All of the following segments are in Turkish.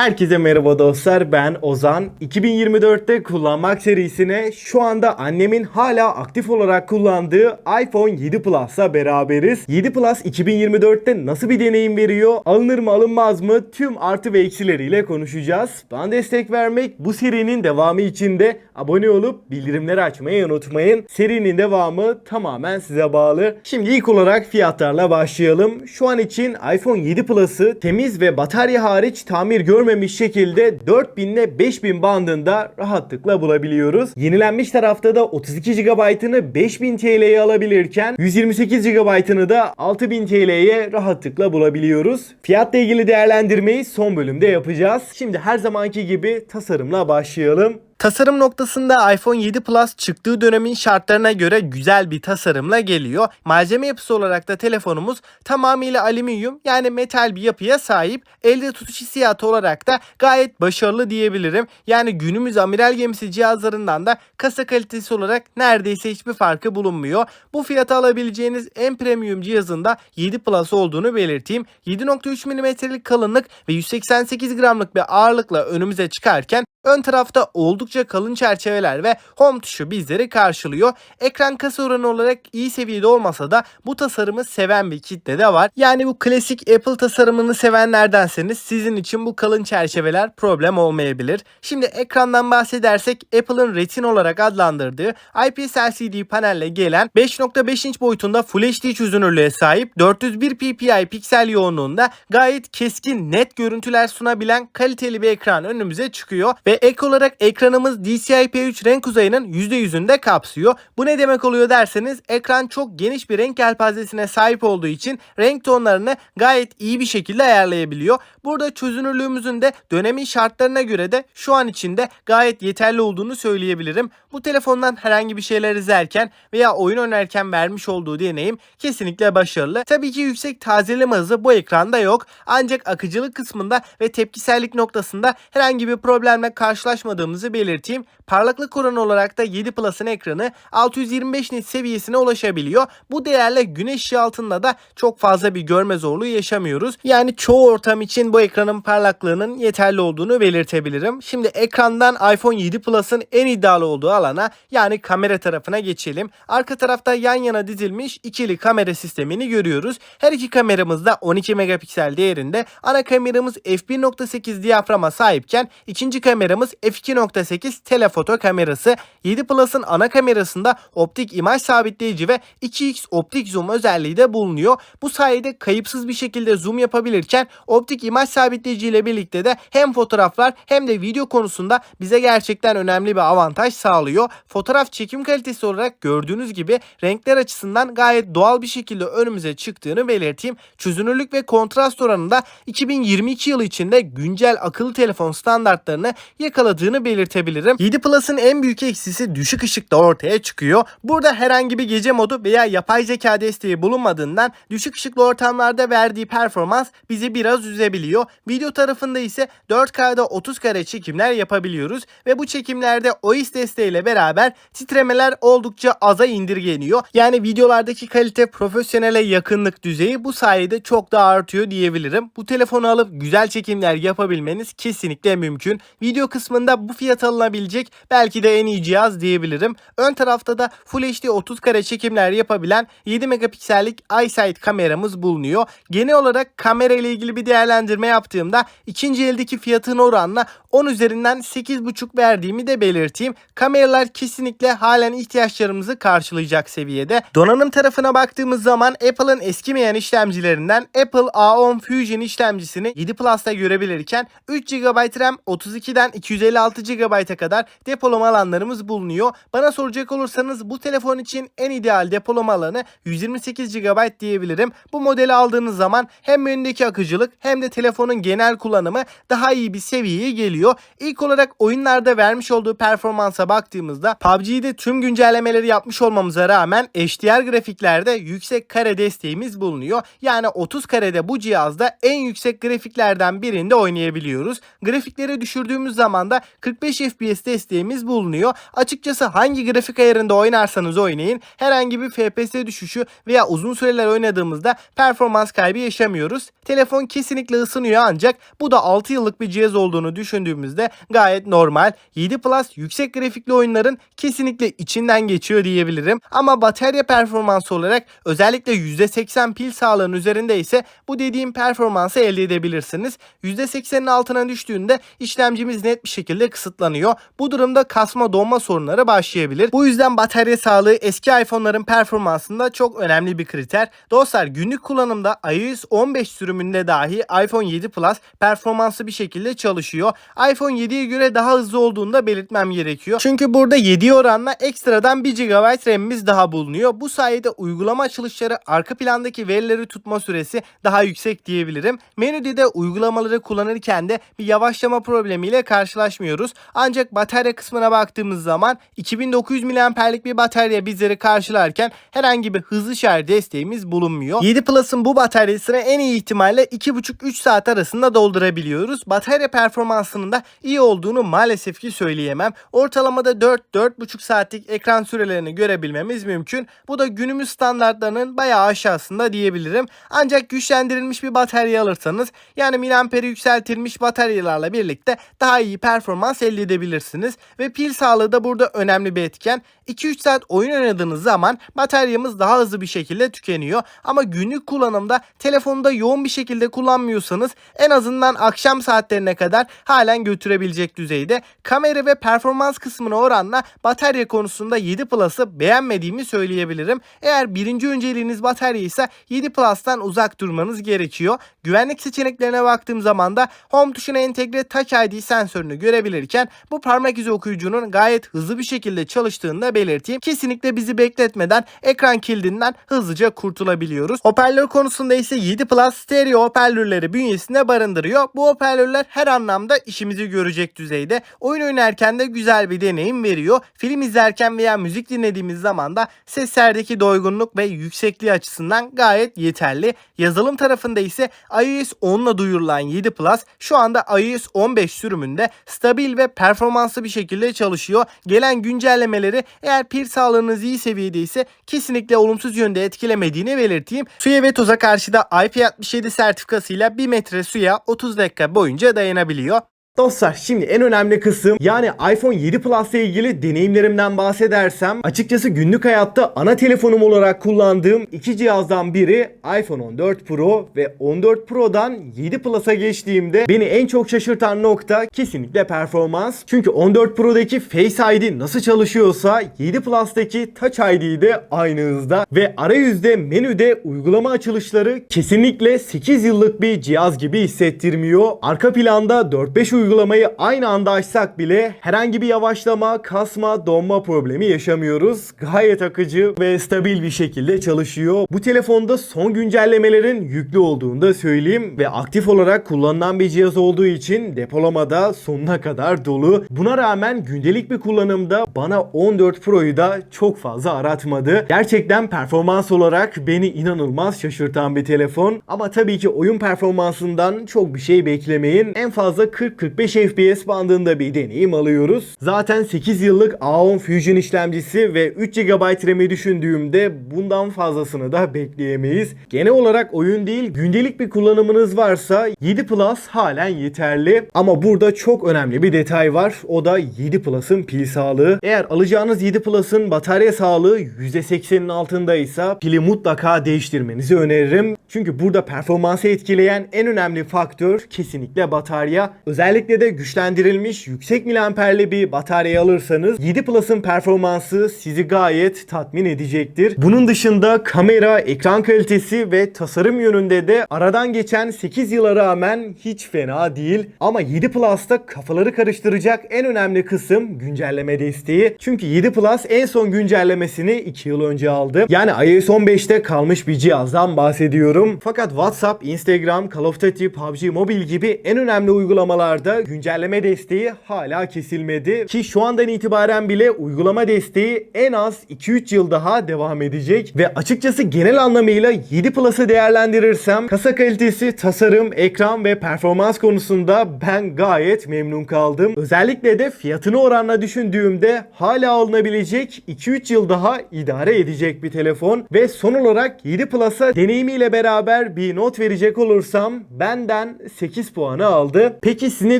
Herkese merhaba dostlar ben Ozan. 2024'te kullanmak serisine şu anda annemin hala aktif olarak kullandığı iPhone 7 Plus'la beraberiz. 7 Plus 2024'te nasıl bir deneyim veriyor? Alınır mı alınmaz mı? Tüm artı ve eksileriyle konuşacağız. Bana destek vermek bu serinin devamı için de abone olup bildirimleri açmayı unutmayın. Serinin devamı tamamen size bağlı. Şimdi ilk olarak fiyatlarla başlayalım. Şu an için iPhone 7 Plus'ı temiz ve batarya hariç tamir görmemiş şekilde 4000 ile 5000 bandında rahatlıkla bulabiliyoruz. Yenilenmiş tarafta da 32 GB'ını 5000 TL'ye alabilirken 128 GB'ını da 6000 TL'ye rahatlıkla bulabiliyoruz. Fiyatla ilgili değerlendirmeyi son bölümde yapacağız. Şimdi her zamanki gibi tasarımla başlayalım. Tasarım noktasında iPhone 7 Plus çıktığı dönemin şartlarına göre güzel bir tasarımla geliyor. Malzeme yapısı olarak da telefonumuz tamamıyla alüminyum yani metal bir yapıya sahip. Elde tutuş hissiyatı olarak da gayet başarılı diyebilirim. Yani günümüz amiral gemisi cihazlarından da kasa kalitesi olarak neredeyse hiçbir farkı bulunmuyor. Bu fiyata alabileceğiniz en premium cihazında 7 Plus olduğunu belirteyim. 7.3 mm'lik kalınlık ve 188 gramlık bir ağırlıkla önümüze çıkarken Ön tarafta oldukça kalın çerçeveler ve home tuşu bizleri karşılıyor. Ekran kasa oranı olarak iyi seviyede olmasa da bu tasarımı seven bir kitle de var. Yani bu klasik Apple tasarımını sevenlerdenseniz sizin için bu kalın çerçeveler problem olmayabilir. Şimdi ekrandan bahsedersek Apple'ın Retina olarak adlandırdığı IPS LCD panelle gelen 5.5 inç boyutunda Full HD çözünürlüğe sahip 401 ppi piksel yoğunluğunda gayet keskin net görüntüler sunabilen kaliteli bir ekran önümüze çıkıyor ve ek olarak ekranımız DCI-P3 renk uzayının %100'ünde kapsıyor. Bu ne demek oluyor derseniz ekran çok geniş bir renk yelpazesine sahip olduğu için renk tonlarını gayet iyi bir şekilde ayarlayabiliyor. Burada çözünürlüğümüzün de dönemin şartlarına göre de şu an içinde gayet yeterli olduğunu söyleyebilirim. Bu telefondan herhangi bir şeyler izlerken veya oyun oynarken vermiş olduğu deneyim kesinlikle başarılı. Tabii ki yüksek tazeleme hızı bu ekranda yok. Ancak akıcılık kısmında ve tepkisellik noktasında herhangi bir problemle karşılaşmadığımızı belirteyim. Parlaklık oranı olarak da 7 Plus'ın ekranı 625 nit seviyesine ulaşabiliyor. Bu değerle güneş ışığı altında da çok fazla bir görme zorluğu yaşamıyoruz. Yani çoğu ortam için bu ekranın parlaklığının yeterli olduğunu belirtebilirim. Şimdi ekrandan iPhone 7 Plus'ın en iddialı olduğu alana yani kamera tarafına geçelim. Arka tarafta yan yana dizilmiş ikili kamera sistemini görüyoruz. Her iki kameramız da 12 megapiksel değerinde. Ana kameramız f1.8 diyaframa sahipken ikinci kameramız f2.8 telefoto kamerası. 7 Plus'ın ana kamerasında optik imaj sabitleyici ve 2x optik zoom özelliği de bulunuyor. Bu sayede kayıpsız bir şekilde zoom yapabilirken optik imaj sabitleyici ile birlikte de hem fotoğraflar hem de video konusunda bize gerçekten önemli bir avantaj sağlıyor. Fotoğraf çekim kalitesi olarak gördüğünüz gibi renkler açısından gayet doğal bir şekilde önümüze çıktığını belirteyim. Çözünürlük ve kontrast oranında 2022 yılı içinde güncel akıllı telefon standartlarını yakaladığını belirtebilirim. 7 Plus'ın en büyük eksisi düşük ışıkta ortaya çıkıyor. Burada herhangi bir gece modu veya yapay zeka desteği bulunmadığından düşük ışıklı ortamlarda verdiği performans bizi biraz üzebiliyor. Video tarafında ise 4K'da 30 kare çekimler yapabiliyoruz ve bu çekimlerde OIS desteğiyle beraber titremeler oldukça aza indirgeniyor. Yani videolardaki kalite profesyonele yakınlık düzeyi bu sayede çok daha artıyor diyebilirim. Bu telefonu alıp güzel çekimler yapabilmeniz kesinlikle mümkün. Video kısmında bu fiyat alınabilecek belki de en iyi cihaz diyebilirim. Ön tarafta da Full HD 30 kare çekimler yapabilen 7 megapiksellik iSight kameramız bulunuyor. Genel olarak kamera ile ilgili bir değerlendirme yaptığımda ikinci eldeki fiyatın oranla 10 üzerinden 8.5 verdiğimi de belirteyim. Kameralar kesinlikle halen ihtiyaçlarımızı karşılayacak seviyede. Donanım tarafına baktığımız zaman Apple'ın eskimeyen işlemcilerinden Apple A10 Fusion işlemcisini 7 Plus'ta görebilirken 3 GB RAM 32'den 256 GB'a kadar depolama alanlarımız bulunuyor. Bana soracak olursanız bu telefon için en ideal depolama alanı 128 GB diyebilirim. Bu modeli aldığınız zaman hem önündeki akıcılık hem de telefonun genel kullanımı daha iyi bir seviyeye geliyor. İlk olarak oyunlarda vermiş olduğu performansa baktığımızda PUBG'de tüm güncellemeleri yapmış olmamıza rağmen HDR grafiklerde yüksek kare desteğimiz bulunuyor. Yani 30 karede bu cihazda en yüksek grafiklerden birinde oynayabiliyoruz. Grafikleri düşürdüğümüz zaman zamanda 45 FPS desteğimiz bulunuyor. Açıkçası hangi grafik ayarında oynarsanız oynayın herhangi bir FPS düşüşü veya uzun süreler oynadığımızda performans kaybı yaşamıyoruz. Telefon kesinlikle ısınıyor ancak bu da 6 yıllık bir cihaz olduğunu düşündüğümüzde gayet normal. 7 Plus yüksek grafikli oyunların kesinlikle içinden geçiyor diyebilirim. Ama batarya performansı olarak özellikle %80 pil sağlığının üzerinde ise bu dediğim performansı elde edebilirsiniz. %80'in altına düştüğünde işlemcimiz net bir şekilde kısıtlanıyor. Bu durumda kasma donma sorunları başlayabilir. Bu yüzden batarya sağlığı eski iPhone'ların performansında çok önemli bir kriter. Dostlar günlük kullanımda iOS 15 sürümünde dahi iPhone 7 Plus performanslı bir şekilde çalışıyor. iPhone 7'ye göre daha hızlı olduğunu da belirtmem gerekiyor. Çünkü burada 7 oranla ekstradan 1 GB RAM'imiz daha bulunuyor. Bu sayede uygulama açılışları arka plandaki verileri tutma süresi daha yüksek diyebilirim. Menüde de uygulamaları kullanırken de bir yavaşlama problemiyle karşılaşmıyoruz. Ancak batarya kısmına baktığımız zaman 2900 mAh'lik bir batarya bizleri karşılarken herhangi bir hızlı şarj desteğimiz bulunmuyor. 7 Plus'ın bu bataryasını en iyi ihtimalle 2,5-3 saat arasında doldurabiliyoruz. Batarya performansının da iyi olduğunu maalesef ki söyleyemem. Ortalamada 4-4,5 saatlik ekran sürelerini görebilmemiz mümkün. Bu da günümüz standartlarının bayağı aşağısında diyebilirim. Ancak güçlendirilmiş bir batarya alırsanız yani miliamperi yükseltilmiş bataryalarla birlikte daha iyi performans elde edebilirsiniz. Ve pil sağlığı da burada önemli bir etken. 2-3 saat oyun oynadığınız zaman bataryamız daha hızlı bir şekilde tükeniyor. Ama günlük kullanımda telefonda yoğun bir şekilde kullanmıyorsanız en azından akşam saatlerine kadar halen götürebilecek düzeyde. Kamera ve performans kısmına oranla batarya konusunda 7 Plus'ı beğenmediğimi söyleyebilirim. Eğer birinci önceliğiniz batarya ise 7 Plus'tan uzak durmanız gerekiyor. Güvenlik seçeneklerine baktığım zaman da Home tuşuna entegre Touch ID sensörünü görebilirken bu parmak izi okuyucunun gayet hızlı bir şekilde çalıştığını da belirteyim. Kesinlikle bizi bekletmeden ekran kildinden hızlıca kurtulabiliyoruz. Hoparlör konusunda ise 7 Plus stereo hoparlörleri bünyesinde barındırıyor. Bu hoparlörler her anlamda işimizi görecek düzeyde. Oyun oynarken de güzel bir deneyim veriyor. Film izlerken veya müzik dinlediğimiz zaman da seslerdeki doygunluk ve yüksekliği açısından gayet yeterli. Yazılım tarafında ise iOS 10 ile duyurulan 7 Plus şu anda iOS 15 sürümünde stabil ve performanslı bir şekilde çalışıyor. Gelen güncellemeleri eğer pil sağlığınız iyi seviyede ise kesinlikle olumsuz yönde etkilemediğini belirteyim. Suya ve toza karşı da IP67 sertifikasıyla 1 metre suya 30 dakika boyunca dayanabiliyor. Dostlar şimdi en önemli kısım yani iPhone 7 Plus ile ilgili deneyimlerimden bahsedersem açıkçası günlük hayatta ana telefonum olarak kullandığım iki cihazdan biri iPhone 14 Pro ve 14 Pro'dan 7 Plus'a geçtiğimde beni en çok şaşırtan nokta kesinlikle performans. Çünkü 14 Pro'daki Face ID nasıl çalışıyorsa 7 Plus'taki Touch ID de aynı hızda ve arayüzde menüde uygulama açılışları kesinlikle 8 yıllık bir cihaz gibi hissettirmiyor. Arka planda 4-5 uygulamayı aynı anda açsak bile herhangi bir yavaşlama, kasma, donma problemi yaşamıyoruz. Gayet akıcı ve stabil bir şekilde çalışıyor. Bu telefonda son güncellemelerin yüklü olduğunu da söyleyeyim ve aktif olarak kullanılan bir cihaz olduğu için depolamada sonuna kadar dolu. Buna rağmen gündelik bir kullanımda bana 14 Pro'yu da çok fazla aratmadı. Gerçekten performans olarak beni inanılmaz şaşırtan bir telefon. Ama tabii ki oyun performansından çok bir şey beklemeyin. En fazla 40-45 FPS bandında bir deneyim alıyoruz. Zaten 8 yıllık A10 Fusion işlemcisi ve 3 GB RAM'i düşündüğümde bundan fazlasını da bekleyemeyiz. Genel olarak oyun değil gündelik bir kullanımınız varsa 7 Plus halen yeterli. Ama burada çok önemli bir detay var. O da 7 Plus'ın pil sağlığı. Eğer alacağınız 7 Plus'ın batarya sağlığı %80'in altındaysa pili mutlaka değiştirmenizi öneririm. Çünkü burada performansı etkileyen en önemli faktör kesinlikle batarya. Özellikle de güçlendirilmiş yüksek miliamperli bir batarya alırsanız 7 Plus'ın performansı sizi gayet tatmin edecektir. Bunun dışında kamera, ekran kalitesi ve tasarım yönünde de aradan geçen 8 yıla rağmen hiç fena değil. Ama 7 Plus'ta kafaları karıştıracak en önemli kısım güncelleme desteği. Çünkü 7 Plus en son güncellemesini 2 yıl önce aldı. Yani iOS 15'te kalmış bir cihazdan bahsediyorum. Fakat WhatsApp, Instagram, Call of Duty, PUBG Mobile gibi en önemli uygulamalarda arada güncelleme desteği hala kesilmedi. Ki şu andan itibaren bile uygulama desteği en az 2-3 yıl daha devam edecek. Ve açıkçası genel anlamıyla 7 Plus'ı değerlendirirsem kasa kalitesi, tasarım, ekran ve performans konusunda ben gayet memnun kaldım. Özellikle de fiyatını oranla düşündüğümde hala alınabilecek 2-3 yıl daha idare edecek bir telefon. Ve son olarak 7 Plus'a deneyimiyle beraber bir not verecek olursam benden 8 puanı aldı. Peki siz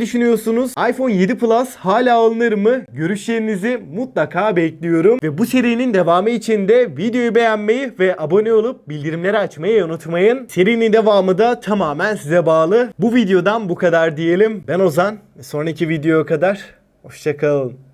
düşünüyorsunuz? iPhone 7 Plus hala alınır mı? Görüşlerinizi mutlaka bekliyorum. Ve bu serinin devamı için de videoyu beğenmeyi ve abone olup bildirimleri açmayı unutmayın. Serinin devamı da tamamen size bağlı. Bu videodan bu kadar diyelim. Ben Ozan. Sonraki videoya kadar hoşçakalın.